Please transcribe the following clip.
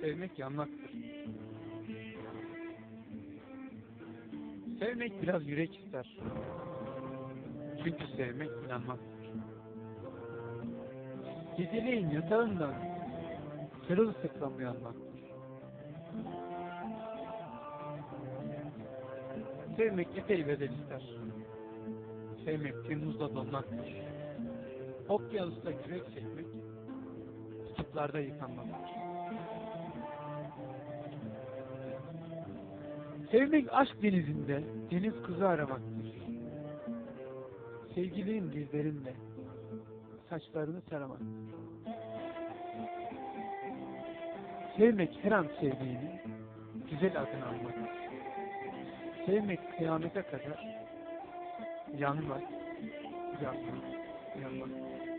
Sevmek yanmaktır. Sevmek biraz yürek ister. Çünkü sevmek inanmaktır. Geceleyin yatağından sırılsıklam uyanmaktır. Sevmek epey bedel ister. Sevmek Temmuz'da donmaktır. Okyanusta kürek çekmek, kutuplarda yıkanmaktır. Sevmek aşk denizinde deniz kızı aramaktır. Sevgilinin dizlerinde saçlarını taramaktır. Sevmek her an sevdiğini güzel adını almaktır. Sevmek kıyamete kadar yanmak, yanmak, yanmak.